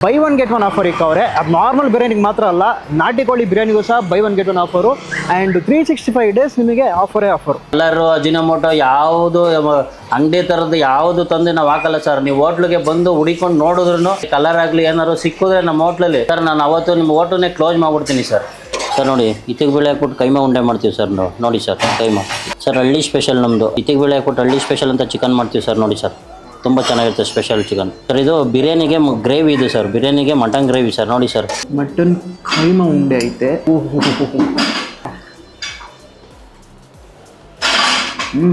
Buy one get one offer ಇಕ್ಕವ್ರೆ ಅದು normal ಬಿರಿಯಾನಿಗೆ ಮಾತ್ರ ಅಲ್ಲ, ನಾಟಿ ಕೋಳಿ ಬಿರಿಯಾನಿಗೂ ಸಹ buy one get one offer and three sixty five days ನಿಮಗೆ ಆಫರೇ ಆಫರ್ ಕಲರು ಅಜಿನಮೋಟೋ ಯಾವುದು ಅಂಗಡಿ ಥರದ್ದು ಯಾವುದು ತಂದು ನಾವು ಹಾಕಲ್ಲ ಸರ್ ನೀವು ಹೋಟ್ಲಿಗೆ ಬಂದು ಹುಡಿಕೊಂಡು ನೋಡಿದ್ರು ಕಲರ್ ಆಗಲಿ ಏನಾದ್ರು ಸಿಕ್ಕಿದ್ರೆ ನಮ್ಮ ಹೋಟ್ಲಲ್ಲಿ. ಸರ್ ನಾನು ಅವತ್ತು ನಿಮ್ಮ ಹೋಟ್ಲನ್ನೇ ಕ್ಲೋಸ್ ಮಾಡ್ಬಿಡ್ತೀನಿ ಸರ್ ಸರ್ ನೋಡಿ, ಇತ್ತಿಗೆ ಬೇಳೆ ಹಾಕ್ಬಿಟ್ಟು ಕೈಮಾ ಉಂಡೆ ಮಾಡ್ತೀವಿ ಸರ್ ನೋಡಿ ಸರ್ ಕೈಮಾ. ಸರ್ ಹಳ್ಳಿ ಸ್ಪೆಷಲ್ ನಮ್ಮದು ಇತ್ತಿಗೆ ಬೇಳೆ ಹಾಕ್ಬಿಟ್ಟು ಹಳ್ಳಿ ಸ್ಪೆಷಲ್ ಅಂತ ಚಿಕನ್ ಮಾಡ್ತೀವಿ ಸರ್ ನೋಡಿ ಸರ್ ತುಂಬ ಚೆನ್ನಾಗಿರುತ್ತೆ ಸ್ಪೆಷಲ್ ಚಿಕನ್ ಸರ್ ಇದು ಬಿರಿಯಾನಿಗೆ ಗ್ರೇವಿ ಇದು ಸರ್ ಬಿರಿಯಾನಿಗೆ ಮಟನ್ ಗ್ರೇವಿ ಸರ್ ನೋಡಿ ಸರ್ ಮಟನ್ ಕೈಮ ಉಂಡೆ ಐತೆ. ಹ್ಞೂ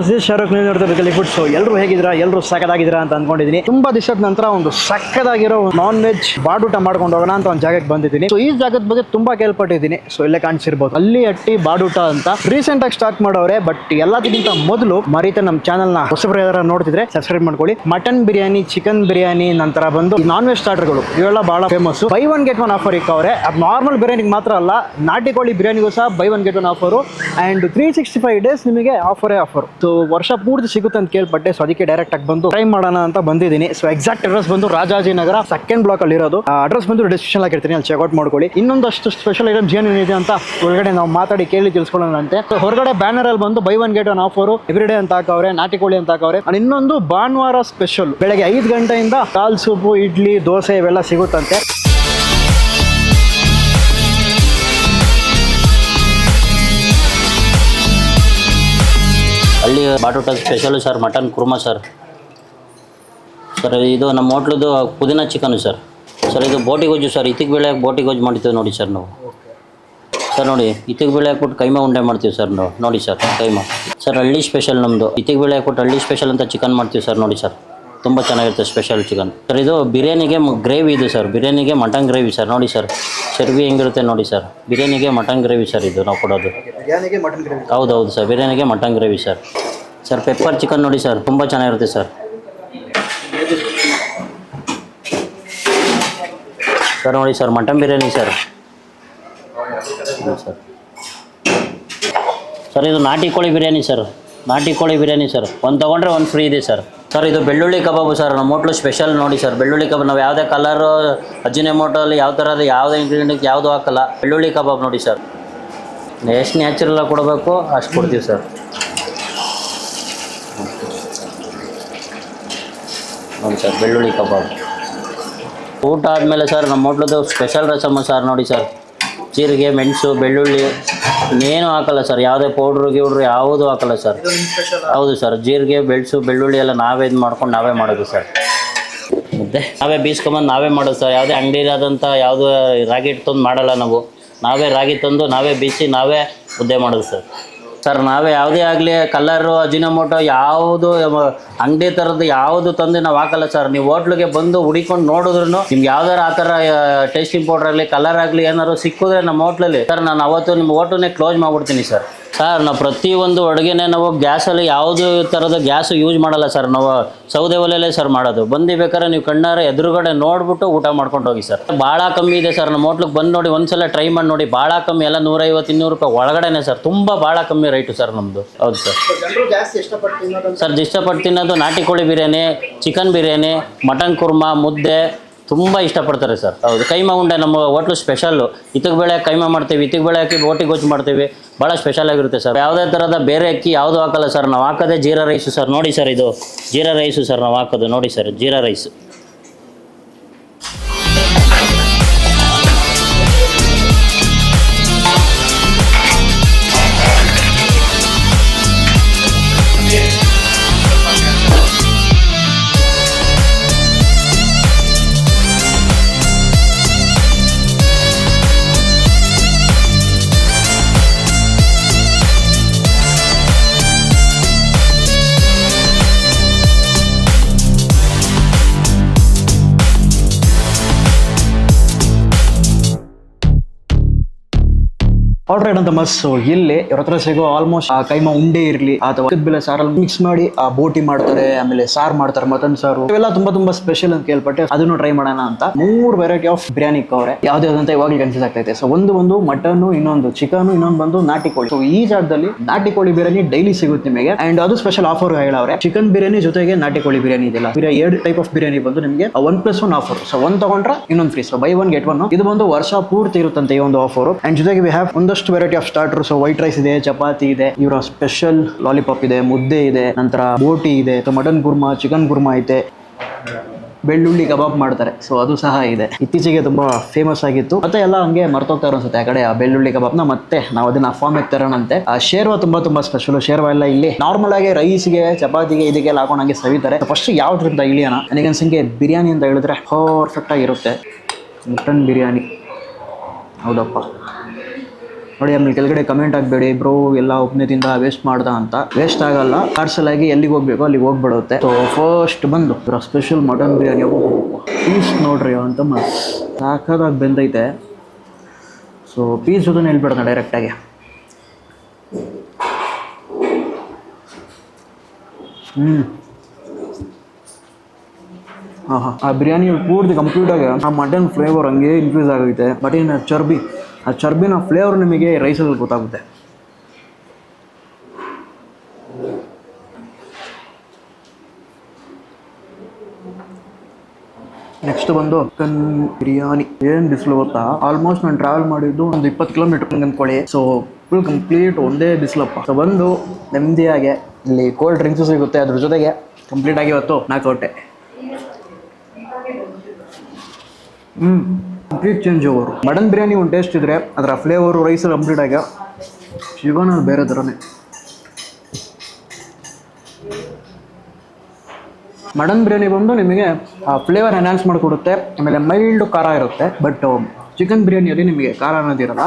ಹಲೋ ದಿಸ್ ಶಾರುಖ್ ನೀವು ನೋಡ್ತಾ ಇರ್ಬೇಕು ಸೊ ಎಲ್ಲರೂ ಹೇಗಿದ್ದೀರಾ? ಎಲ್ಲರೂ ಸಖತ್ತಾಗಿದ್ದೀರಾ ಅಂತ ಅನ್ಕೊಂಡಿದ್ದೀನಿ ತುಂಬಾ ದಿವಸದ ನಂತರ ಒಂದು ಸಕ್ಕದಾಗಿರೋ ನಾನ್ ವೆಜ್ ಬಾಡೂಟ ಮಾಡ್ಕೊಂಡು ಹೋಗೋಣ ಅಂತ ಒಂದು ಜಾಗಕ್ಕೆ ಬಂದಿದ್ದೀನಿ. ಸೊ ಈ ಜಾಗದ ಬಗ್ಗೆ ತುಂಬಾ ಕೇಳ್ಪಟ್ಟಿದ್ದೀನಿ. ಸೊ ಇಲ್ಲೇ ಕಾಣಿಸಿರ್ಬೋದು. ಅಲ್ಲಿ ಅಟ್ಟಿ, ಬಾಡೂಟ ಅಂತ ರೀಸೆಂಟ್ ಆಗಿ ಸ್ಟಾರ್ಟ್ ಮಾಡೋರೆ ಬಟ್ ಎಲ್ಲದಕ್ಕಿಂತ ಮೊದಲು ಮರೀತ ನಮ್ಮ ಚಾನಲ್ನ ಯಾರು ನೋಡ್ತಿದ್ರೆ ಸಬ್ಸ್ಕ್ರೈಬ್ ಮಾಡ್ಕೊಳ್ಳಿ. ಮಟನ್ ಬಿರಿಯಾನಿ ಚಿಕನ್ ಬಿರಿಯಾನಿ ನಂತರ ಬಂದು ನಾನ್ ವೆಜ್ ಸ್ಟಾರ್ಟರ್ಗಳು ಇವೆಲ್ಲ ಬಹಳ famous buy one get one offer ಇಕ್ಕವ್ರೆ. ಅದು ನಾರ್ಮಲ್ ಬಿರಿಯಾನಿಗೆ ಮಾತ್ರ ಅಲ್ಲ, ನಾಟಿ ಕೋಳಿ ಬಿರಿಯಾನಿಗೂ ಸಹ buy one get one offer and three sixty five days ನಿಮಗೆ ಆಫರೇ ಆಫರ್ ಸೊ ವರ್ಷ ಪೂರ್ತಿ ಸಿಗುತ್ತೆ ಅಂತ ಕೇಳ್ಪಟ್ಟೆ ಸೊ ಅದಕ್ಕೆ ಡೈರೆಕ್ಟ್ ಆಗಿ ಬಂದು ಟ್ರೈ ಮಾಡೋಣ ಅಂತ ಬಂದಿದ್ದೀನಿ. ಸೊ ಎಕ್ಸಾಕ್ಟ್ ಅಡ್ರೆಸ್ ಬಂದು ರಾಜಾಜಿನಗರ ಸೆಕೆಂಡ್ ಬ್ಲಾಕ್ ಅಲ್ಲಿ ಇರೋದು. ಅಡ್ರೆಸ್ ಬಂದು ಡಿಸ್ಕ್ರಿಪ್ಷನ್ ಹಾಕಿರ್ತೀನಿ, ಅಲ್ಲಿ ಚೆಕ್ಔಟ್ ಮಾಡ್ಕೊಳ್ಳಿ. ಇನ್ನೊಂದಷ್ಟು ಸ್ಪೆಷಲ್ ಐಟಮ್ ಐಟಮ್ಸ್ ಇದೆ ಅಂತ ಒಳಗಡೆ ನಾವು ಮಾತಾಡಿ ಕೇಳಿ ತಿಳ್ಸ್ಕೊಳ್ಳೋಣಂತೆ. ಹೊರಗಡೆ ಬ್ಯಾನರ್ ಅಲ್ಲಿ ಬಂದು buy one get one offer every day ಅಂತ ಹಾಕವ್ರೆ, ನಾಟಿ ಕೋಳಿ ಅಂತ ಹಾಕವ್ರೆ. ಇನ್ನೊಂದು ಭಾನುವಾರ ಸ್ಪೆಷಲ್ ಬೆಳಗ್ಗೆ ಐದು ಗಂಟೆಯಿಂದ ಕಾಲ್ ಸೂಪು, ಇಡ್ಲಿ, ದೋಸೆ ಇವೆಲ್ಲ ಸಿಗುತ್ತಂತೆ. ಹಳ್ಳಿ ಬಾಟೋಟ special sir mutton kurma sir sir ಇದು ನಮ್ಮ ಹೋಟ್ಲದು ಪುದೀನ ಚಿಕನು ಸರ್ ಸರ್ ಇದು ಬೋಟಿ ಗೊಜ್ಜು ಸರ್ ಇತ್ತಿಗೆ ಬೇಳೆ ಬೋಟಿ ಗೊಜ್ಜು ಮಾಡ್ತೀವಿ ನೋಡಿ ಸರ್ ನಾವು. ಸರ್ ನೋಡಿ, ಇತ್ತಿಗೆ ಬೇಳೆ ಹಾಕ್ಬಿಟ್ಟು ಕೈಮಾ ಉಂಡೆ ಮಾಡ್ತೀವಿ ಸರ್ ನಾವು. ನೋಡಿ ಸರ್ ಕೈಮಾ. ಸರ್ ಹಳ್ಳಿ ಸ್ಪೆಷಲ್ ನಮ್ಮದು ಇತ್ತಿಗೆ ಬೇಳೆ ಹಾಕ್ಬಿಟ್ಟು ಹಳ್ಳಿ ಸ್ಪೆಷಲ್ ಅಂತ ಚಿಕನ್ ಮಾಡ್ತೀವಿ ಸರ್ ನೋಡಿ ಸರ್ ತುಂಬ ಚೆನ್ನಾಗಿರುತ್ತೆ ಸ್ಪೆಷಲ್ ಚಿಕನ್ ಸರ್ ಇದು ಬಿರಿಯಾನಿಗೆ ಗ್ರೇವಿ ಇದು ಸರ್ ಬಿರಿಯಾನಿಗೆ ಮಟನ್ ಗ್ರೇವಿ ಸರ್ ನೋಡಿ ಸರ್ ಚರ್ವಿ ಹೆಂಗಿರುತ್ತೆ ನೋಡಿ ಸರ್ ಬಿರಿಯಾನಿಗೆ ಮಟನ್ ಗ್ರೇವಿ ಸರ್ ಇದು ನಾವು ಕೊಡೋದು. ಬಿರಿಯಾನಿಗೆ ಮಟನ್ ಗ್ರೇವಿ ಹೌದು ಹೌದು sir ಬಿರಿಯಾನಿಗೆ mutton gravy sir sir pepper chicken ನೋಡಿ ಸರ್ ತುಂಬ ಚೆನ್ನಾಗಿರುತ್ತೆ ಸರ್ ಸರ್ ನೋಡಿ sir mutton biryani sir sir sir ಇದು ನಾಟಿ ಕೋಳಿ ಬಿರಿಯಾನಿ ಸರ್ ನಾಟಿ ಕೋಳಿ ಬಿರಿಯಾನಿ ಸರ್ ಒಂದು ತೊಗೊಂಡ್ರೆ ಒಂದು ಫ್ರೀ ಇದೆ ಸರ್ ಸರ್ ಇದು ಬೆಳ್ಳುಳ್ಳಿ ಕಬಾಬು ಸರ್ ನಮ್ಮ ಹೋಟ್ಲು ಸ್ಪೆಷಲ್ ನೋಡಿ ಸರ್ ಬೆಳ್ಳುಳ್ಳಿ ಕಬಾಬ್ ನಾವು ಯಾವುದೇ ಕಲರು ಅಜಿನೆಮೋಟೋಲ್ಲಿ ಯಾವ ಥರದ ಯಾವುದೇ ಇಂಗ್ರೀಡಿಯೆಂಟ್ ಯಾವುದು ಹಾಕಲ್ಲ. ಬೆಳ್ಳುಳ್ಳಿ ಕಬಾಬ್ ನೋಡಿ ಸರ್ ಎಷ್ಟು ನ್ಯಾಚುರಲ್ ಕೊಡಬೇಕು, ಅಷ್ಟು ಕೊಡ್ತೀವಿ ಸರ್ ನೋಡಿ ಸರ್ ಬೆಳ್ಳುಳ್ಳಿ ಕಬಾಬ್. ಊಟ ಆದಮೇಲೆ ಸರ್ ನಮ್ಮ ಹೋಟ್ಲದ್ದು ಸ್ಪೆಷಲ್ ರಸಮ್ಮ ಸರ್ ನೋಡಿ ಸರ್ ಜೀರಿಗೆ, ಮೆಣಸು, ಬೆಳ್ಳುಳ್ಳಿ. ಇನ್ನೇನು ಹಾಕಲ್ಲ ಸರ್ ಯಾವುದೇ ಪೌಡ್ರು ಗಿವ್ರು ಯಾವುದೂ ಹಾಕಲ್ಲ ಸರ್ ಹೌದು ಸರ್ ಜೀರಿಗೆ ಬೆಳ್ಸು ಬೆಳ್ಳುಳ್ಳಿ ಎಲ್ಲ ನಾವೇ ಇದು ಮಾಡ್ಕೊಂಡು ನಾವೇ ಮಾಡೋದು ಸರ್ ಮತ್ತೆ ನಾವೇ ಬೀಸ್ಕೊಂಬಂದು ನಾವೇ ಮಾಡೋದು ಸರ್ ಯಾವುದೇ ಅಂಗಡಿಲಾದಂಥ ಯಾವುದೇ ರಾಗಿ ಹಿಟ್ಟು ತಂದು ಮಾಡಲ್ಲ ನಾವು. ನಾವೇ ರಾಗಿ ತಂದು ನಾವೇ ಬೀಸಿ ನಾವೇ ಮುದ್ದೆ ಮಾಡೋದು ಸರ್ ಸರ್, ನಾವೇ ಯಾವುದೇ ಆಗಲಿ ಕಲರು ಅಜಿನಮೋಟೋ ಯಾವುದು ಅಂಗಡಿ ಥರದ್ದು ಯಾವುದು ತಂದು ನಾವು ಹಾಕಲ್ಲ ಸರ್. ನೀವು ಹೋಟ್ಲಿಗೆ ಬಂದು ಹುಡಿಕೊಂಡು ನೋಡಿದ್ರು ನಿಮ್ಗೆ ಯಾವ್ದಾರು ಆ ಥರ ಟೇಸ್ಟಿಂಗ್ ಪೌಡರ್ ಆಗಲಿ ಕಲರ್ ಆಗಲಿ ಏನಾದ್ರು ಸಿಕ್ಕಿದ್ರೆ ನಮ್ಮ ಹೋಟ್ಲಲ್ಲಿ. ಸರ್, ನಾನು ಅವತ್ತು ನಿಮ್ಮ ಹೋಟ್ಲನ್ನೇ ಕ್ಲೋಸ್ ಮಾಡಿಬಿಡ್ತೀನಿ ಸರ್. ಸರ್ ನಾವು ಪ್ರತಿಯೊಂದು ಅಡುಗೆನೇ ನಾವು ಗ್ಯಾಸಲ್ಲಿ ಯಾವುದೇ ಥರದ ಗ್ಯಾಸ್ ಯೂಸ್ ಮಾಡಲ್ಲ ಸರ್ ನಾವು ಸೌದೆ ಒಲೆಯಲ್ಲೇ ಸರ್ ಮಾಡೋದು. ಬಂದು ಬೇಕಾದ್ರೆ ನೀವು ಕಣ್ಣಾರೆ ಎದುರುಗಡೆ ನೋಡ್ಬಿಟ್ಟು ಊಟ ಮಾಡ್ಕೊಂಡು ಹೋಗಿ ಸರ್ ಭಾಳ ಕಮ್ಮಿ ಇದೆ ಸರ್ ನಮ್ಮ ಹೋಟ್ಲಿಗೆ ಬಂದು ನೋಡಿ ಒಂದ್ಸಲ ಟ್ರೈ ಮಾಡಿ ನೋಡಿ ಭಾಳ ಕಮ್ಮಿ ಎಲ್ಲ ನೂರೈವತ್ತು ಇನ್ನೂರು ರೂಪಾಯಿ ಒಳಗಡೆನೆ ಸರ್ ತುಂಬ ಭಾಳ ಕಮ್ಮಿ ರೈಟು ಸರ್ ನಮ್ಮದು ಹೌದು ಸರ್ ಸರ್ ಇಷ್ಟಪಟ್ಟು ತಿನ್ನೋದು ನಾಟಿ ಕೋಳಿ ಬಿರಿಯಾನಿ ಚಿಕನ್ ಬಿರಿಯಾನಿ ಮಟನ್ ಕುರ್ಮಾ ಮುದ್ದೆ ತುಂಬ ಇಷ್ಟಪಡ್ತಾರೆ ಸರ್. ಹೌದು, ಕೈಮಾ ಉಂಡೆ ನಮ್ಮ ಹೋಟ್ಲು ಸ್ಪೆಷಲ್ಲು ಇತ್ತಿಗೆ ಬೇಳೆ ಕೈಮಾ ಮಾಡ್ತೀವಿ ಇತ್ತಿಗೆ ಬೇಳೆ ಹಾಕಿ ಬೋಟಿ ಗೊಜ್ಜು ಮಾಡ್ತೀವಿ. ಭಾಳ ಸ್ಪೆಷಲ್ ಆಗಿರುತ್ತೆ ಸರ್. ಯಾವುದೇ ಥರದ ಬೇರೆ ಅಕ್ಕಿ ಯಾವುದು ಹಾಕಲ್ಲ ಸರ್, ನಾವು ಹಾಕೋದೇ ಜೀರಾ ರೈಸು ಸರ್. ನೋಡಿ ಸರ್ ಇದು. ಜೀರಾ ರೈಸು ಸರ್ ನಾವು ಹಾಕೋದು. ನೋಡಿ ಸರ್, ಜೀರಾ ರೈಸ್ ಆರ್ಡರ್ ಅಂತ ಮಸ್ಸು. ಇಲ್ಲಿ ಇವ್ರ ಹತ್ರ ಸಿಗೋ ಆಲ್ಮೋಸ್ಟ್ ಆ ಕೈಮಾ ಉಂಡೆ ಇರಲಿ ಅಥವಾ ಬೆಲೆ ಸಾರಲ್ಲಿ ಮಿಕ್ಸ್ ಮಾಡಿ ಆ ಬೋಟಿ ಮಾಡ್ತಾರೆ, ಆಮೇಲೆ ಸಾರ್ ಮಾಡ್ತಾರೆ, ಮಟನ್ ಸಾರು. ಇವೆಲ್ಲ ತುಂಬಾ ತುಂಬಾ ಸ್ಪೆಷಲ್ ಅಂತ ಕೇಳ್ಪಟ್ಟೆ. ಅದನ್ನು ಟ್ರೈ ಮಾಡೋಣ ಅಂತ ಮೂರು ವೆರೈಟಿ ಆಫ್ ಬಿರಿಯಾನಿ ಕವರೆ. ಯಾವ್ದು ಅಂತ ಇವಾಗ ಕನ್ಫ್ಯೂಸ್ ಆಗ್ತೈತೆ. ಸೊ ಒಂದು ಒಂದು ಮಟನ್ ಇನ್ನೊಂದು ಚಿಕನ್ ಇನ್ನೊಂದು ಬಂದು ನಾಟಿ ಕೋಳಿ. ಸೊ ಈ ಜಾಗದಲ್ಲಿ ನಾಟಿ ಕೋಳಿ ಬಿರಿಯಾನಿ ಡೈಲಿ ಸಿಗುತ್ತೆ ನಿಮಗೆ. ಅಂಡ್ ಅದು ಸ್ಪೆಷಲ್ ಆಫರ್ ಹೇಳವ್ರೆ. ಚಿಕನ್ ಬಿರಿಯಾನಿ ಜೊತೆಗೆ ನಾಟಿ ಕೋಳಿ ಬಿರಿಯಾನಿ ಇದೆಲ್ಲ ಎರಡು ಟೈಪ್ ಆಫ್ ಬಿರಿಯಾನಿ ಬಂದು ನಿಮಗೆ one plus one offer so ಒಂದ್ ತಗೊಂಡ್ರೆ ಇನ್ನೊಂದು free so buy one get one ಇದು ಬಂದು ವರ್ಷ ಪೂರ್ತಿ ಇರುತ್ತಂತೆ ಈ ಒಂದು ಆಫರ್ ಅಂಡ್ ಜೊತೆಗೆ ವಿ ಹ್ಯಾವ್ ಒಂದಷ್ಟು variety of starter so white rice ಇದೆ, ಚಪಾತಿ ಇದೆ, ಇವರ ಸ್ಪೆಷಲ್ ಲಾಲಿಪಾಪ್ ಇದೆ, ಮುದ್ದೆ ಇದೆ, ನಂತರ ಬೋಟಿ ಇದೆ ಮಟನ್ ಕುರ್ಮಾ ಚಿಕನ್ ಕುರ್ಮಾ ಐತೆ. ಬೆಳ್ಳುಳ್ಳಿ ಕಬಾಬ್ ಮಾಡ್ತಾರೆ. ಸೊ ಅದು ಸಹ ಇದೆ. ಇತ್ತೀಚೆಗೆ ತುಂಬಾ ಫೇಮಸ್ ಆಗಿತ್ತು. ಮತ್ತೆ ಎಲ್ಲ ಹಂಗೆ ಮರ್ತೋಗ್ತಾರೆ ಅನ್ಸುತ್ತೆ. ಆ ಕಡೆ ಆ ಬೆಳ್ಳುಳ್ಳಿ ಕಬಾಬ್ನ ಮತ್ತೆ ನಾವು ಅದನ್ನ ಫಾರ್ಮ್ ತರೋಣಂತೆ. ಆ, ಶೇರ್ವ ತುಂಬಾ ತುಂಬಾ ಸ್ಪೆಷಲ್ ಶೇರ್ವ ಎಲ್ಲ ಇಲ್ಲಿ ನಾರ್ಮಲ್ ಆಗಿ ರೈಸ್ಗೆ ಚಪಾತಿಗೆ ಇದಕ್ಕೆಲ್ಲ ಹಾಕೊಂಡು ಹಂಗೆ ಸವಿತಾರೆ. ಫಸ್ಟ್ ಯಾವ್ದ್ರಿಂದ ಇಳಿಯೋಣ? ನನಗನ್ಸಂಗೆ ಬಿರಿಯಾನಿ ಅಂತ ಹೇಳಿದ್ರೆ ಪರ್ಫೆಕ್ಟ್ ಆಗಿರುತ್ತೆ ಮಟನ್ ಬಿರಿಯಾನಿ. ಹೌದಪ್ಪ. ನೋಡಿ, ಆಮೇಲೆ ಕೆಳಗಡೆ ಕಮೆಂಟ್ ಆಗಬೇಡಿ ಬ್ರೋ, ಎಲ್ಲ ಒಬ್ಬನೇ ತಿಂದ ವೇಸ್ಟ್ ಮಾಡ್ದ ಅಂತ. ವೇಸ್ಟ್ ಆಗಲ್ಲ ಪಾರ್ಸಲ್ ಆಗಿ ಎಲ್ಲಿಗೆ ಹೋಗ್ಬೇಕು ಅಲ್ಲಿಗೆ ಹೋಗ್ಬಿಡುತ್ತೆ. ಸೊ ಫಸ್ಟ್ ಬಂದು ಸ್ಪೆಷಲ್ ಮಟನ್ ಬಿರಿಯಾನಿ ಪೀಸ್ ನೋಡ್ರಿ, ಅಂತ ಮಸ್ ಸಾಕಾದಾಗ ಬೆಂದೈತೆ. ಸೊ ಪೀಸ್ ಜೊತೆ ಹೇಳ್ಬಿಡೋಣ ಡೈರೆಕ್ಟಾಗಿ ಹ್ಞೂ ಹಾಂ ಹಾಂ ಆ ಬಿರಿಯಾನಿ ಪೂರ್ತಿ ಕಂಪ್ಲೀಟ್ ಆಗಿ, ಆ ಮಟನ್ ಫ್ಲೇವರ್ ಹಂಗೆ ಇನ್ಕ್ರೀಸ್ ಆಗೈತೆ ಬಟ್ ಏನು ಚರ್ಬಿ. ಆ ಚರ್ಬಿನ ಫ್ಲೇವರ್ ನಿಮಗೆ ರೈಸಲ್ಲಿ ಗೊತ್ತಾಗುತ್ತೆ. ನೆಕ್ಸ್ಟ್ ಬಂದು ಚಿಕನ್ ಬಿರಿಯಾನಿ. ಏನ್ ಬಿಸಿಲು ಗೊತ್ತಾ? ಆಲ್ಮೋಸ್ಟ್ ನಾನು ಟ್ರಾವೆಲ್ ಮಾಡಿದ್ದು ಒಂದು ಇಪ್ಪತ್ತು ಕಿಲೋಮೀಟರ್ ಅಂದ್ಕೊಳ್ಳಿ ಸೊ ಫುಲ್ ಕಂಪ್ಲೀಟ್ ಒಂದೇ ಬಿಸಿಲಪ್ಪ. ಸೊ ಬಂದು ನೆಮ್ಮದಿಯಾಗೆ ಇಲ್ಲಿ ಕೋಲ್ಡ್ ಡ್ರಿಂಕ್ಸು ಸಿಗುತ್ತೆ. ಅದ್ರ ಜೊತೆಗೆ ಕಂಪ್ಲೀಟ್ ಆಗಿ ಇವತ್ತು ನಾಲ್ಕು ಹೊಟ್ಟೆ. ಹ್ಮ್. Complete change over mutton biryani ಒಂದು ಟೇಸ್ಟ್ ಇದ್ರೆ ಅದರ ಫ್ಲೇವರು ರೈಸ್ ಕಂಪ್ಲೀಟ್ ಆಗಿ ಶಿವನ ಬೇರೆ ಥರನೇ ಮಟನ್ ಬಿರಿಯಾನಿ ಬಂದು ನಿಮಗೆ, ಆ ಫ್ಲೇವರ್ ಎನ್ಹಾನ್ಸ್ ಮಾಡಿಕೊಡುತ್ತೆ, ಆಮೇಲೆ ಮೈಲ್ಡ್ ಖಾರ ಇರುತ್ತೆ ಬಟ್ ಚಿಕನ್ ಬಿರಿಯಾನಿಯಲ್ಲಿ ನಿಮಗೆ ಖಾರ ಅನ್ನೋದಿರಲ್ಲ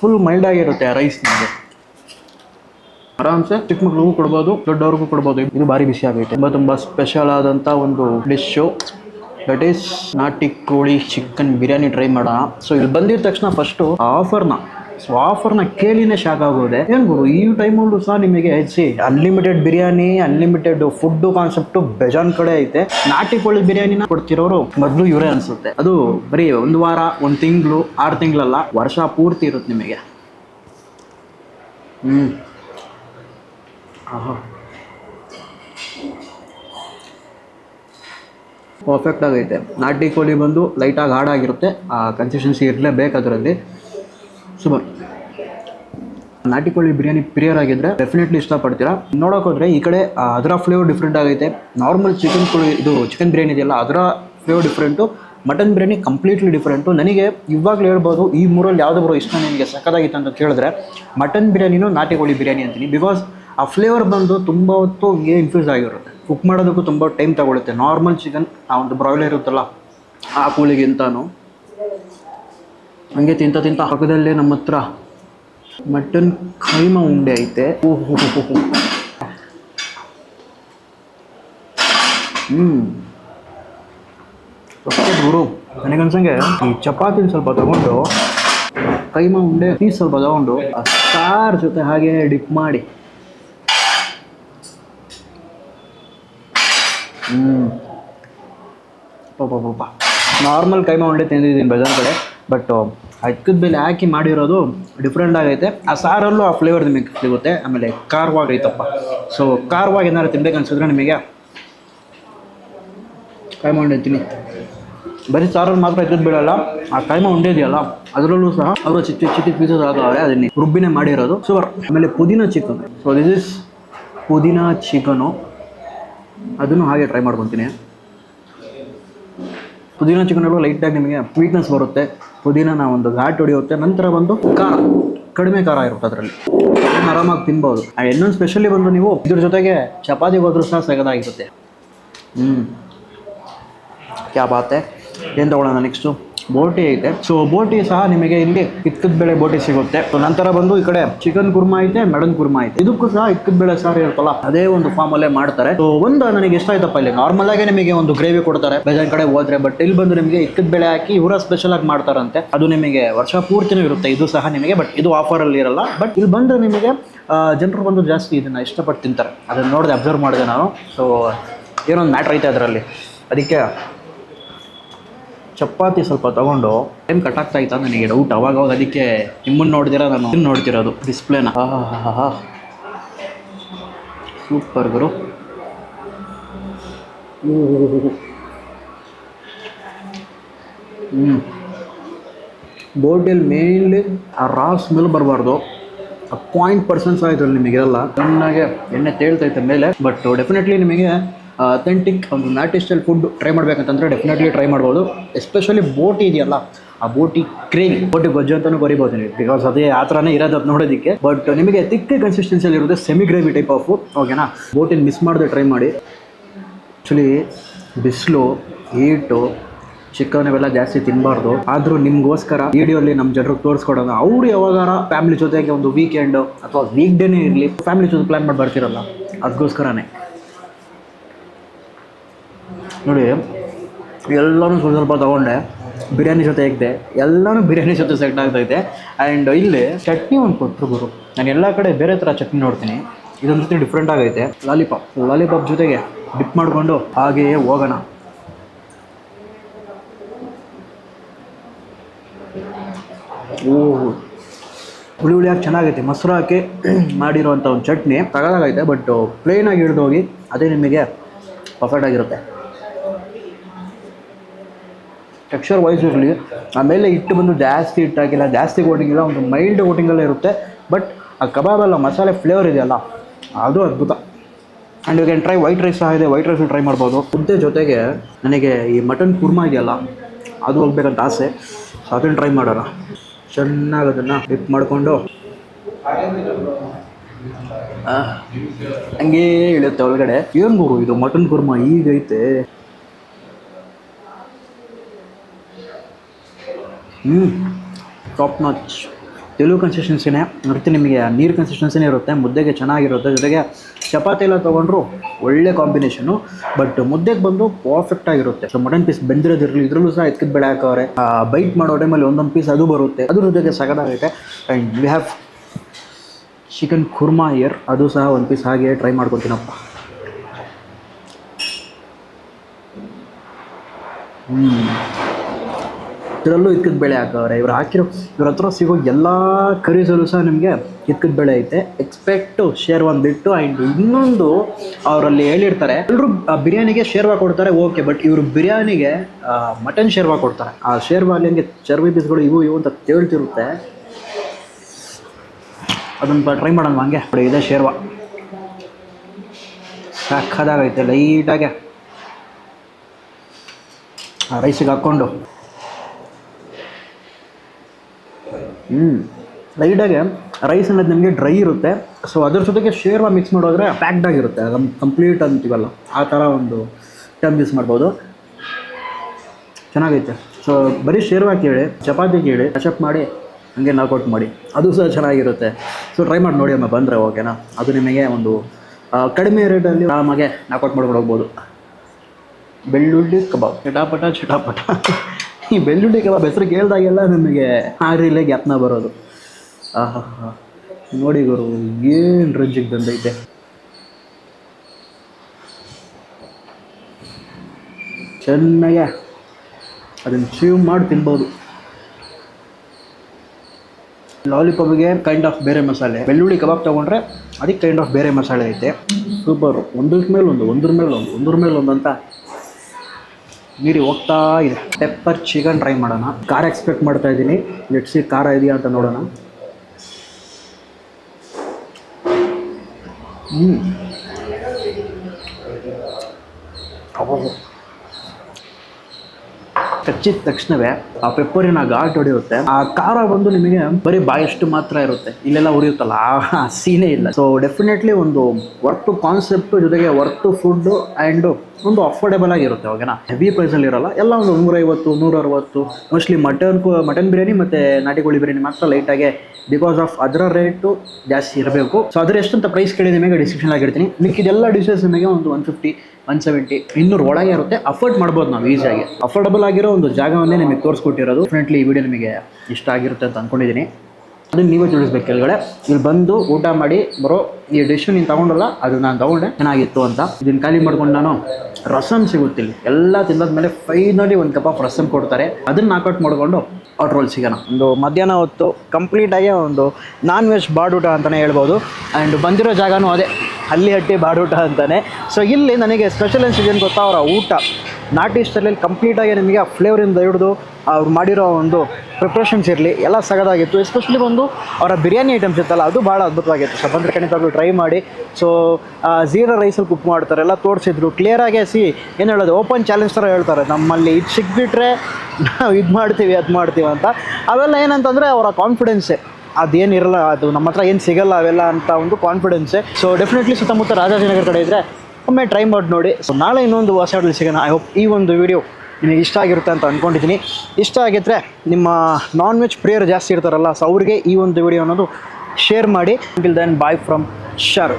ಫುಲ್ ಮೈಲ್ಡ್ ಆಗಿರುತ್ತೆ ರೈಸ್ ನಿಮಗೆ. ಆರಾಮ್ಸೆ ಚಿಕ್ಕ ಮಕ್ಳಿಗೂ ಕೊಡ್ಬೋದು, ದೊಡ್ಡವ್ರಿಗೂ ಕೊಡ್ಬೋದು, ಇದು ಭಾರಿ ಬಿಸಿ ಆಗೈತೆ. ತುಂಬ ತುಂಬ ಸ್ಪೆಷಲ್ ಆದಂಥ ಒಂದು ಡಿಶ್ಶು ದಟ್ ಈಸ್ ನಾಟಿ ಕೋಳಿ ಚಿಕನ್ ಬಿರಿಯಾನಿ ಟ್ರೈ ಮಾಡೋಣ. ಸೊ ಇಲ್ಲಿ ಬಂದಿದ ತಕ್ಷಣ ಫಸ್ಟು ಆಫರ್ನ ಸೊ ಆಫರ್ನ ಕೇಳಿನೇ ಶಾಕ್ ಆಗೋದೆ. ಏನ್ ಗುರು, ಈ ಟೈಮಲ್ಲೂ ಸಹ ನಿಮಗೆ C unlimited biryani unlimited food concept Bejan ಕಡೆ ಐತೆ. ನಾಟಿ ಕೋಳಿ ಬಿರಿಯಾನಿನ ಕೊಡ್ತಿರೋರು ಮೊದಲು ಇವರೇ ಅನ್ಸುತ್ತೆ. ಅದು ಬರೀ ಒಂದು ವಾರ, ಒಂದು ತಿಂಗಳು, ಆರು ತಿಂಗಳಲ್ಲ, ವರ್ಷ ಪೂರ್ತಿ ಇರುತ್ತೆ ನಿಮಗೆ. ಹ್ಞೂ ಪರ್ಫೆಕ್ಟ್ ಆಗೈತೆ ನಾಟಿ ಕೋಳಿ ಬಂದು ಲೈಟಾಗಿ ಹಾಡಾಗಿರುತ್ತೆ. ಆ ಕನ್ಸಿಸ್ಟೆನ್ಸಿ ಇರಲೇಬೇಕು ಅದರಲ್ಲಿ. ಸೂಪರ್ ನಾಟಿ ಕೋಳಿ ಬಿರಿಯಾನಿ ಪ್ರಿಯರ್ ಆಗಿದ್ರೆ ಡೆಫಿನೆಟ್ಲಿ ಇಷ್ಟಪಡ್ತೀರಾ. ನೋಡೋಕ್ಕೋದ್ರೆ ಈ ಕಡೆ ಅದರ ಫ್ಲೇವರ್ ಡಿಫ್ರೆಂಟ್ ಆಗೈತೆ ನಾರ್ಮಲ್ ಚಿಕನ್ ಕೋಳಿ, ಇದು ಚಿಕನ್ ಬಿರಿಯಾನಿ ಇದೆಯಲ್ಲ, ಅದರ flavour different mutton biryani completely different ನನಗೆ ಇವಾಗಲೇ ಹೇಳ್ಬೋದು, ಈ ಮೂರಲ್ಲಿ ಯಾವುದಾದ್ರು ಇಷ್ಟ ನಿಮಗೆ ಸಕ್ಕದಾಗಿತ್ತು ಅಂತ ಕೇಳಿದ್ರೆ ಮಟನ್ ಬಿರಿಯಾನಿನೂ ನಾಟಿ ಕೋಳಿ ಬಿರಿಯಾನಿ ಅಂತೀನಿ. ಬಿಕಾಸ್ ಆ ಫ್ಲೇವರ್ ಬಂದು ತುಂಬ ಹೊತ್ತು ಹಂಗೆ ಇನ್ಫ್ಯೂಸ್ ಆಗಿರುತ್ತೆ. ಕುಕ್ ಮಾಡೋದಕ್ಕೂ ತುಂಬ ಟೈಮ್ ತಗೊಳುತ್ತೆ. ನಾರ್ಮಲ್ ಚಿಕನ್ ಆ ಒಂದು ಬ್ರಾಯ್ಲರ್ ಇರುತ್ತಲ್ಲ, ಆ ಕೋಳಿಗಿಂತಾನು ಹಂಗೆ ತಿಂತ ತಿಂತ ಪಕ್ಕದಲ್ಲೇ ನಮ್ಮ ಹತ್ರ ಮಟನ್ ಕೈಮ ಉಂಡೆ ಐತೆ. ಹ್ಞೂ ಗುರು ನನಗನ್ಸಂಗೆ ಈ ಚಪಾತಿನ ಸ್ವಲ್ಪ ತಗೊಂಡು, ಕೈಮ ಉಂಡೆ ಪೀಸ್ ಸ್ವಲ್ಪ ತಗೊಂಡು, ಆ ಸಾರು ಜೊತೆ ಹಾಗೆ ಡಿಪ್ ಮಾಡಿ. ನಾರ್ಮಲ್ ಕೈಮಾ ಉಂಡೆ ತಿಂದಿದ್ದೀನಿ ಬಜಾರ್ ಕಡೆ ಬಟ್ ಅಕ್ಕದ ಮೇಲೆ ಹಾಕಿ ಮಾಡಿರೋದು ಡಿಫ್ರೆಂಟ್ ಆಗೈತೆ. ಆ ಸಾರಲ್ಲೂ ಆ ಫ್ಲೇವರ್ ನಿಮಗೆ ಸಿಗುತ್ತೆ. ಆಮೇಲೆ ಖಾರವಾಗೈತಪ್ಪ ಸೊ ಖಾರವಾಗಿ ಏನಾದ್ರು ತಿನ್ಬೇಕು ಅನ್ಸಿದ್ರೆ ನಿಮಗೆ ಕೈಮಾ ಉಂಡೆ ತಿನ್ನಿ. ಬರೀ ಸಾರಲ್ಲಿ ಮಾತ್ರ ಎತ್ತದ ಬಿಡಲ್ಲ. ಆ ಕೈಮಾ ಉಂಡೆ ಇದೆಯಲ್ಲ, ಅದರಲ್ಲೂ ಸಹ ಅವರು ಚಿಕ್ಕ ಚಿಕ್ಕ ಚಿಕ್ಕ ಪೀಸಸ್ ಆಗವ್ರೆ ಅದನ್ನೇ. ರುಬ್ಬಿನೇ ಮಾಡಿರೋದು. ಸೂಪರ್ ಆಮೇಲೆ ಪುದೀನ ಚಿಕನ್ ಸೊ ದಿಸ್ ಇಸ್ ಪುದೀನ ಚಿಕನು ಅದನ್ನು ಹಾಗೆ ಟ್ರೈ ಮಾಡ್ಕೊತೀನಿ. ಪುದೀನ ಚಿಕನಲ್ಲೂ ಲೈಟಾಗಿ ನಿಮಗೆ ಸ್ವೀಟ್ನೆಸ್ ಬರುತ್ತೆ. ಪುದೀನನ ಒಂದು ಘಾಟ್ ಹೊಡೆಯುತ್ತೆ, ನಂತರ ಒಂದು ಖಾರ, ಕಡಿಮೆ ಖಾರ ಇರುತ್ತೆ ಅದರಲ್ಲಿ. ಆರಾಮಾಗಿ ತಿನ್ಬೋದು. ಇನ್ನೊಂದು ಸ್ಪೆಷಲಿ ಬಂದು ನೀವು ಇದ್ರ ಜೊತೆಗೆ ಚಪಾತಿ ಹೋದ್ರೂ ಸಹ ಸಗದಾಗಿರುತ್ತೆ. ಹ್ಞೂ ಕ್ಯಾ ಬಾತೆ ಏನು ತೊಗೊಳ್ಳೋಣ ನೆಕ್ಸ್ಟು ಬೋಟಿ ಐತೆ. ಸೊ ಬೋಟಿ ಸಹ ನಿಮಗೆ ಇಲ್ಲಿ ಇಕ್ಕದ ಬೆಳೆ ಬೋಟಿ ಸಿಗುತ್ತೆ. ನಂತರ ಬಂದು ಈ ಕಡೆ ಚಿಕನ್ ಕುರ್ಮಾ ಐತೆ ಮೆಡನ್ ಕುರ್ಮಾ ಐತೆ. ಇದಕ್ಕೂ ಸಹ ಇಕ್ಕದ ಬೆಳೆ ಸಾರು ಇರುತ್ತಲ್ಲ, ಅದೇ ಒಂದು ಫಾರ್ಮ್ ಅಲ್ಲೇ ಮಾಡ್ತಾರೆ. ಸೊ ಒಂದು ನನಗೆ ಇಷ್ಟ ಆಯ್ತಪ್ಪ ಇಲ್ಲಿ. ನಾರ್ಮಲ್ ಆಗಿ ನಿಮಗೆ ಒಂದು ಗ್ರೇವಿ ಕೊಡ್ತಾರೆ. ಬೇಜಾನ್ ಕಡೆ ಹೋದ್ರೆ ಬಟ್ ಇಲ್ಲಿ ಬಂದು ನಿಮಗೆ ಇಕ್ಕದ ಬೆಳೆ ಹಾಕಿ ಇವರ ಸ್ಪೆಷಲ್ ಆಗಿ ಮಾಡ್ತಾರಂತೆ. ಅದು ನಿಮಗೆ ವರ್ಷ ಪೂರ್ತಿನೂ ಇರುತ್ತೆ. ಇದು ಸಹ ನಿಮಗೆ ಬಟ್ ಇದು ಆಫರ್ ಅಲ್ಲಿ ಇರಲ್ಲ. ಬಟ್ ಇಲ್ಲಿ ಬಂದು ನಿಮಗೆ ಜನರು ಬಂದು ಜಾಸ್ತಿ ಇದನ್ನ ಇಷ್ಟಪಟ್ಟು ತಿಂತಾರೆ. ಅದನ್ನ ನೋಡಿದೆ ಅಬ್ಸರ್ವ್ ಮಾಡಿದೆ ನಾನು. ಸೊ ಏನೊಂದು ಮ್ಯಾಟ್ರ್ ಐತೆ ಅದರಲ್ಲಿ. ಅದಕ್ಕೆ ಚಪಾತಿ ಸ್ವಲ್ಪ ತಗೊಂಡು ಟೈಮ್ ಕಟ್ ಆಗ್ತಾ ಇತ್ತಾ ನನಗೆ ಡೌಟ್ ಅವಾಗ ಅವಾಗ ಅದಕ್ಕೆ ನಿಮ್ಮನ್ನು ನೋಡಿದಿರ ನಾನು? ನೋಡ್ತಿರೋದು ಡಿಸ್ಪ್ಲೇನ ಸೂಪರ್ ಗುರು. ಹ್ಞೂ ಬೋಟಲ್ ಮೇನ್ಲಿ ಆ ರಾ ಸ್ಮೆಲ್ ಬರಬಾರ್ದು. ಆ ಪಾಯಿಂಟ್ ಪರ್ಸೆಂಟ್ಸ್ ನಿಮಗೆ ನಿಮಗಿರಲ್ಲ ಚೆನ್ನಾಗೆ ಎಣ್ಣೆ ತೇಳ್ತೈತೆ ಮೇಲೆ ಬಟ್ ಡೆಫಿನೆಟ್ಲಿ ನಿಮಗೆ ಅಥೆಂಟಿಕ್ ಒಂದು ನಾಟಿ ಫುಡ್ ಟ್ರೈ ಮಾಡಬೇಕಂತಂದರೆ ಡೆಫಿನೆಟ್ಲಿ ಟ್ರೈ ಮಾಡ್ಬೋದು. ಎಸ್ಪೆಷಲಿ ಬೋಟಿ ಇದೆಯಲ್ಲ, ಆ ಬೋಟಿ ಕ್ರೇವಿ ಬೋಟಿ ಗೊಜ್ಜು ಅಂತಲೂ ಬರಿಬೋದು ನೀವು. ಬಿಕಾಸ್ ಅದೇ ಆ ಥರನೇ ಇರೋದು ಅದು ನೋಡೋದಕ್ಕೆ. ಬಟ್ ನಿಮಗೆ ತಿಕ್ಕ ಕನ್ಸಿಸ್ಟೆನ್ಸಿಯಲ್ಲಿ ಇರುತ್ತೆ ಸೆಮಿ ಗ್ರೇವಿ ಟೈಪ್ ಆಫ್ ಓಕೆನಾ ಬೋಟಿನ ಮಿಸ್ ಮಾಡದೆ ಟ್ರೈ ಮಾಡಿ. ಆ್ಯಕ್ಚುಲಿ ಬಿಸಿಲು ಹೀಟು ಚಿಕನ್ ಇವೆಲ್ಲ ಜಾಸ್ತಿ ತಿನ್ನಬಾರ್ದು ಆದರೂ ನಿಮಗೋಸ್ಕರ ವಿಡಿಯೋಲಿ ನಮ್ಮ ಜನರಿಗೆ ತೋರಿಸ್ಕೊಡೋಣ. ಅವ್ರು ಯಾವಾಗಾರ ಫ್ಯಾಮಿಲಿ ಜೊತೆಗೆ ಒಂದು ವೀಕೆಂಡು ಅಥವಾ ವೀಕ್ ಡೇನೇ ಇರಲಿ ಫ್ಯಾಮಿಲಿ ಜೊತೆ ಪ್ಲ್ಯಾನ್ ಮಾಡಿ ಬರ್ತಿರಲ್ಲ. ಅದಕ್ಕೋಸ್ಕರನೇ ನೋಡಿ, ಎಲ್ಲನೂ ಸ್ವಲ್ಪ ಸ್ವಲ್ಪ ತೊಗೊಂಡೆ. ಬಿರಿಯಾನಿ ಜೊತೆ ಇದ್ದೆ. ಎಲ್ಲನೂ ಬಿರಿಯಾನಿ ಜೊತೆ ಸೆಟ್ ಆಗ್ತೈತೆ ಆ್ಯಂಡ್ ಇಲ್ಲಿ ಚಟ್ನಿ ಒಂದು ಕೊಟ್ಟರು ಗುರು. ನಾನು ಎಲ್ಲ ಕಡೆ ಬೇರೆ ಥರ ಚಟ್ನಿ ನೋಡ್ತೀನಿ. ಇದೊಂದು ಜೊತೆ ಡಿಫ್ರೆಂಟ್ ಆಗೈತೆ. ಲಾಲಿಪಾಪ್ ಲಾಲಿಪಾಪ್ ಜೊತೆಗೆ ಡಿಪ್ ಮಾಡಿಕೊಂಡು ಹಾಗೆಯೇ ಹೋಗೋಣ. ಓಹ್. ಹುಳಿ ಹುಳಿಯಾಗಿ ಚೆನ್ನಾಗೈತೆ. ಮೊಸರು ಹಾಕಿ ಮಾಡಿರೋಂಥ ಒಂದು ಚಟ್ನಿ. ತಗೋಳಾಗೈತೆ ಬಟ್ ಪ್ಲೇನಾಗಿ ಹಿಡಿದೋಗಿ ಅದೇ ನಿಮಗೆ ಪರ್ಫೆಕ್ಟ್ ಆಗಿರುತ್ತೆ. ಟೆಕ್ಸ್ಚರ್ ವೈಸ್ ಇರಲಿ. ಆಮೇಲೆ ಹಿಟ್ಟು ಬಂದು ಜಾಸ್ತಿ ಹಿಟ್ಟಾಗಿಲ್ಲ ಜಾಸ್ತಿ ಕೋಟಿಂಗಿಲ್ಲ ಒಂದು ಮೈಲ್ಡ್ ಕೋಟಿಂಗಲ್ಲೇ ಇರುತ್ತೆ. ಬಟ್ ಆ ಕಬಾಬಲ್ಲ ಮಸಾಲೆ ಫ್ಲೇವರ್ ಇದೆಯಲ್ಲ, ಅದು ಅದ್ಭುತ. And you can try white rice ಸಹ ಇದೆ ವೈಟ್ ರೈಸ್ ಟ್ರೈ ಮಾಡ್ಬೋದು. ಮುದ್ದೆ ಜೊತೆಗೆ ನನಗೆ ಈ ಮಟನ್ ಕುರ್ಮಾ ಇದೆಯಲ್ಲ, ಅದು ಹೋಗ್ಬೇಕಂತ ಆಸೆ. ಸೊ ಅದನ್ನು ಟ್ರೈ ಮಾಡೋಣ. ಚೆನ್ನಾಗಿ ಅದನ್ನು ಡಿಪ್ ಮಾಡಿಕೊಂಡು. ಹಂಗೇ ಇಳಿಯುತ್ತೆ ಒಳಗಡೆ. ಏನು ಗುರು ಇದು ಮಟನ್ ಕುರ್ಮಾ ಈಗೈತೆ ಹ್ಞೂ ಟಾಪ್ ನಾಚ್ ತೆಲುಗು ಕನ್ಸಿಸ್ಟೆನ್ಸಿನೇ ಮತ್ತೆ ನಿಮಗೆ ನೀರು ಕನ್ಸಿಸ್ಟೆನ್ಸಿನೇ ಇರುತ್ತೆ. ಮುದ್ದೆಗೆ ಚೆನ್ನಾಗಿರುತ್ತೆ. ಜೊತೆಗೆ ಚಪಾತಿ ಎಲ್ಲ ತೊಗೊಂಡ್ರು ಒಳ್ಳೆ ಕಾಂಬಿನೇಷನು ಬಟ್ ಮುದ್ದೆಗೆ ಬಂದು ಪರ್ಫೆಕ್ಟ್ ಆಗಿರುತ್ತೆ. ಸೊ ಮಟನ್ ಪೀಸ್ ಬೆಂದಿರೋದಿರಲಿ, ಇದರಲ್ಲೂ ಸಹ ಎತ್ಕಿದ ಬೆಳೆ ಹಾಕವ್ರೆ ಬೈಟ್ ಮಾಡೋ ಟೈಮಲ್ಲಿ ಒಂದೊಂದು ಪೀಸ್ ಅದು ಬರುತ್ತೆ. ಅದ್ರ ಜೊತೆಗೆ ಸಗದಾಗೈತೆ. And we have chicken kurma year ಅದು ಸಹ ಒಂದು ಪೀಸ್ ಹಾಗೆ ಟ್ರೈ ಮಾಡ್ಕೊತೀನಪ್ಪ ಹ್ಞೂ ಇದರಲ್ಲೂ ಇದ್ಕದ ಬೆಳೆ ಹಾಕವ್ರೆ. ಇವ್ರು ಹಾಕಿರೋ, ಇವ್ರ ಹತ್ರ ಸಿಗೋ ಎಲ್ಲ ಕರೀಸಲ್ಲೂ ಸಹ ನಿಮಗೆ ಇದ್ಕದ ಬೆಳೆ ಐತೆ. ಎಕ್ಸ್ಪೆಕ್ಟು ಶೇರ್ವಾ ಬಿಟ್ಟು ಆ್ಯಂಡ್ ಇನ್ನೊಂದು ಅವರಲ್ಲಿ ಹೇಳಿರ್ತಾರೆ ಎಲ್ಲರೂ ಬಿರಿಯಾನಿಗೆ ಶೇರ್ವಾ ಕೊಡ್ತಾರೆ ಓಕೆ ಬಟ್ ಇವರು ಬಿರಿಯಾನಿಗೆ ಮಟನ್ ಶೇರ್ವಾ ಕೊಡ್ತಾರೆ. ಆ ಶೇರ್ವಾ ಅಲ್ಲಿ ಹಂಗೆ ಚರ್ಬಿ ಬೀಸ್ಗಳು ಇವು ಇವು ಅಂತ ತೇಳ್ತಿರುತ್ತೆ ಅದನ್ನು ಟ್ರೈ ಮಾಡೋಣ ಹಂಗೆ. ಇದೆ ಶೇರ್ವಾ ಸಾಕಾದಾಗೈತೆ ಲೈಟಾಗೆ ಆ ರೈಸಿಗೆ ಹಾಕ್ಕೊಂಡು. ಹ್ಞೂ ಲೈಟಾಗೆ ರೈಸ್ ಅನ್ನೋದು ನಿಮಗೆ ಡ್ರೈ ಇರುತ್ತೆ. ಸೊ ಅದ್ರ ಜೊತೆಗೆ ಶೇರ್ವಾ ಮಿಕ್ಸ್ ಮಾಡೋದ್ರೆ ಪ್ಯಾಕ್ಡ್ ಆಗಿರುತ್ತೆ. ಅದನ್ನು ಕಂಪ್ಲೀಟ್ ಅಂತೀವಲ್ಲ ಆ ಥರ ಒಂದು ಟೈಮ್ ಯೂಸ್ ಮಾಡ್ಬೋದು. ಚೆನ್ನಾಗೈತೆ. ಸೊ ಬರೀ ಶೇರ್ವಾ ಕೇಳಿ, ಚಪಾತಿ ಕೇಳಿ ಕಶಪ್ ಮಾಡಿ, ಹಂಗೆ ನಾಕೌಟ್ ಮಾಡಿ. ಅದು ಸಹ ಚೆನ್ನಾಗಿರುತ್ತೆ. ಸೊ ಟ್ರೈ ಮಾಡಿ ನೋಡಿ ಅಮ್ಮ ಬಂದರೆ ಓಕೆನಾ ಅದು ನಿಮಗೆ ಒಂದು ಕಡಿಮೆ ರೇಟಲ್ಲಿ ಆರಾಮಾಗೆ ನಾಕೌಟ್ ಮಾಡ್ಕೊಂಡು ಹೋಗ್ಬೋದು. ಬೆಳ್ಳುಳ್ಳಿ ಕಬಾಬ್. ಚಟಾಪಟ ಚಟಾಪಟ. ಈ ಬೆಳ್ಳುಳ್ಳಿ ಕಬಾಬ್ ಹೆಸರು ಕೇಳಿದಾಗೆಲ್ಲ ನಿಮಗೆ ಆ ರೀಲೆ ಜ್ಞಾಪನ ಬರೋದು. ಆಹಾ ನೋಡಿ ಗುರು, ಏನು ರಂಜಿಗೆ ಬಂದೈತೆ. ಚೆನ್ನಾಗೆ ಅದನ್ನು ಚೀವ್ ಮಾಡಿ ತಿನ್ಬೋದು. ಲಾಲಿಪಾಪ್ಗೆ ಕೈಂಡ್ ಆಫ್ ಬೇರೆ ಮಸಾಲೆ. ಬೆಳ್ಳುಳ್ಳಿ ಕಬಾಬ್ ತೊಗೊಂಡ್ರೆ ಅದಕ್ಕೆ ಕೈಂಡ್ ಆಫ್ ಬೇರೆ ಮಸಾಲೆ ಐತೆ. ಸೂಪರು ಒಂದ್ರ ಮೇಲೆ ಒಂದು, ಒಂದ್ರ ಮೇಲೆ ಒಂದು, ಒಂದ್ರ ಮೇಲೆ ಒಂದು ಅಂತ ನೀರಿ ಹೋಗ್ತಾ ಇದೆ. ಪೆಪ್ಪರ್ ಚಿಕನ್ ಟ್ರೈ ಮಾಡೋಣ. ಖಾರ ಎಕ್ಸ್ಪೆಕ್ಟ್ ಮಾಡ್ತಾ ಇದ್ದೀನಿ. ಸಿ ಖಾರ ಇದೆಯಾ ಅಂತ ನೋಡೋಣ. ಹ್ಞೂ. ಕಚ್ಚಿದ ತಕ್ಷಣವೇ ಆ ಪೆಪ್ಪರಿನ ಘಾಟ್ ಹೊಡೆಯುತ್ತೆ. ಆ ಖಾರ ಬಂದು ನಿಮಗೆ ಬರೀ ಬಾಯಷ್ಟು ಮಾತ್ರ ಇರುತ್ತೆ. ಇಲ್ಲೆಲ್ಲ ಉರಿಯುತ್ತಲ್ಲ, ಆ ಸೀನೇ ಇಲ್ಲ. ಸೊ ಡೆಫಿನೆಟ್ಲಿ ಒಂದು ವರ್ತ್ ಕಾನ್ಸೆಪ್ಟ್ ಜೊತೆಗೆ ವರ್ತ್ ಫುಡ್ ಆ್ಯಂಡ್ ಒಂದು ಅಫೋರ್ಡೆಬಲ್ ಆಗಿರುತ್ತೆ ಓಕೆನಾ? ಹೆವಿ ಪ್ರೈಸಲ್ಲಿ ಇರಲ್ಲ. ಎಲ್ಲ ಒಂದು ನೂರೈವತ್ತು ನೂರ ಅರವತ್ತು ಮೋಸ್ಟ್ಲಿ ಮಟನ್ ಮಟನ್ ಬಿರಿಯಾನಿ ಮತ್ತು ನಾಟಿ ಕೋಳಿ ಬಿರಿಯಾನಿ ಮಾತ್ರ ಲೈಟಾಗೆ ಬಿಕಾಸ್ ಆಫ್ ಅದರ ರೇಟು ಜಾಸ್ತಿ ಇರಬೇಕು. ಸೊ ಅದರ ಎಷ್ಟಂತ ಪ್ರೈಸ್ ಕೇಳಿ ನಿಮಗೆ ಡಿಸ್ಕ್ರಿಪ್ಷನ್ ಆಗಿರ್ತೀನಿ ಮಿಕ್ಕಿದೆಲ್ಲ ಡಿಶಸ್ ನಿಮಗೆ ಒಂದು ಒನ್ ಫಿಫ್ಟಿ ಒನ್ ಸೆವೆಂಟಿ ಇನ್ನೂರು ಒಳಗೆ ಇರುತ್ತೆ. ಅಫೋರ್ಡ್ ಮಾಡ್ಬೋದು ನಾವು ಈಸಿಯಾಗಿ ಅಫೋರ್ಡಬಲ್ ಆಗಿರೋ ಒಂದು ಜಾಗವನ್ನೇ ನಿಮಗೆ ತೋರಿಸ್ಕೊಟ್ಟಿರೋದು. ಡೆಫಿನೆಟ್ಲಿ ಈ ವಿಡಿಯೋ ನಿಮಗೆ ಇಷ್ಟ ಆಗಿರುತ್ತೆ ಅಂತ ಅಂದ್ಕೊಂಡಿದ್ದೀನಿ ಅದನ್ನ ನೀವೇ ತಿಳಿಸ್ಬೇಕು ಕೆಳಗಡೆ. ಇಲ್ಲಿ ಬಂದು ಊಟ ಮಾಡಿ ಬರೋ ಈ ಡಿಶ್ ನೀನು ತಗೊಂಡಲ್ಲ, ಅದು ನಾನು ತೊಗೊಂಡೆ. ಚೆನ್ನಾಗಿತ್ತು ಅಂತ. ಇದನ್ನ ಖಾಲಿ ಮಾಡ್ಕೊಂಡು ನಾನು ರಸಮ್ ಸಿಗುತ್ತಿಲ್ಲ ಎಲ್ಲ ತಿಂದಾದ್ಮೇಲೆ ಫೈನಲಿ ಒಂದು ಕಪ್ ರಸಮ್ ಕೊಡ್ತಾರೆ. ಅದನ್ನು ನಾಕೌಟ್ ಮಾಡಿಕೊಂಡು ಔಟ್ ರೋಲ್ ಸಿಗೋಣ. ಒಂದು ಮಧ್ಯಾಹ್ನ ಹೊತ್ತು ಕಂಪ್ಲೀಟಾಗಿ ಒಂದು ನಾನ್ ವೆಜ್ ಬಾಡೂಟ ಅಂತಲೇ ಹೇಳ್ಬೋದು. ಆ್ಯಂಡ್ ಬಂದಿರೋ ಜಾಗನೂ ಅದೇ. ಹಳ್ಳಿ ಹಟ್ಟಿ ಬಾಡೂಟ ಅಂತಾನೆ. ಸೊ ಇಲ್ಲಿ ನನಗೆ ಸ್ಪೆಷಲ್ ಏನು ಗೊತ್ತಾ? ಅವರ ಊಟ. ನಾಟಿ ಸ್ಟೈಲಲ್ಲಿ ಕಂಪ್ಲೀಟಾಗಿ ನಿಮಗೆ ಆ ಫ್ಲೇವರಿಂದ ಹಿಡಿದು ಅವ್ರು ಮಾಡಿರೋ ಒಂದು ಪ್ರಿಪ್ರೇಷನ್ಸ್ ಇರಲಿ, ಎಲ್ಲ ಸಗದಾಗಿತ್ತು. ಎಸ್ಪೆಷಲಿ ಒಂದು ಅವರ ಬಿರಿಯಾನಿ ಐಟಮ್ಸ್ ಇತ್ತಲ್ಲ, ಅದು ಭಾಳ ಅದ್ಭುತವಾಗಿತ್ತು. ಸೊ ಬಂದರೆ ಟ್ರೈ ಮಾಡಿ. ಸೊ ಜೀರಾ ರೈಸಲ್ಲಿ ಕುಕ್ ಮಾಡ್ತಾರೆ, ಎಲ್ಲ ತೋರಿಸಿದ್ರು. ಕ್ಲಿಯರಾಗಿ ಸಿ ಏನು ಹೇಳೋದು ಓಪನ್ ಚಾಲೆಂಜ್ ಥರ ಹೇಳ್ತಾರೆ. ನಮ್ಮಲ್ಲಿ ಇದು ಸಿಕ್ಬಿಟ್ರೆ ನಾವು ಇದು ಮಾಡ್ತೀವಿ, ಅದು ಮಾಡ್ತೀವಿ ಅಂತ. ಅವೆಲ್ಲ ಏನಂತಂದರೆ ಅವರ ಕಾನ್ಫಿಡೆನ್ಸೇ ಅದೇನಿರಲ್ಲ ಅದು ನಮ್ಮ ಹತ್ರ ಏನು ಸಿಗಲ್ಲ ಅವೆಲ್ಲ ಅಂತ ಒಂದು ಕಾನ್ಫಿಡೆನ್ಸೆ ಸೊ ಡೆಫಿನೆಟ್ಲಿ ಸುತ್ತಮುತ್ತ ರಾಜಾಜಿನಗರ ಕಡೆ ಇದ್ದರೆ ಒಮ್ಮೆ ಟ್ರೈ ಮಾಡಿ ನೋಡಿ. ಸೊ ನಾಳೆ ಇನ್ನೊಂದು ಹೊಸ ಹೋಟೆಲ್ ಸಿಗೋಣ. ಐ ಹೋಪ್ ಈ ಒಂದು ವಿಡಿಯೋ ನಿಮಗೆ ಇಷ್ಟ ಆಗಿರುತ್ತೆ ಅಂತ ಅಂದ್ಕೊಂಡಿದ್ದೀನಿ ಇಷ್ಟ ಆಗಿದ್ದರೆ ನಿಮ್ಮ ನಾನ್ ವೆಜ್ ಪ್ರೇಯರ್ ಜಾಸ್ತಿ ಇರ್ತಾರಲ್ಲ ಸೊ ಅವ್ರಿಗೆ ಈ ಒಂದು ವಿಡಿಯೋ ಅನ್ನೋದು ಶೇರ್ ಮಾಡಿ. ಇಲ್ ದೆನ್ ಬಾಯ್ ಫ್ರಮ್ ಶರ್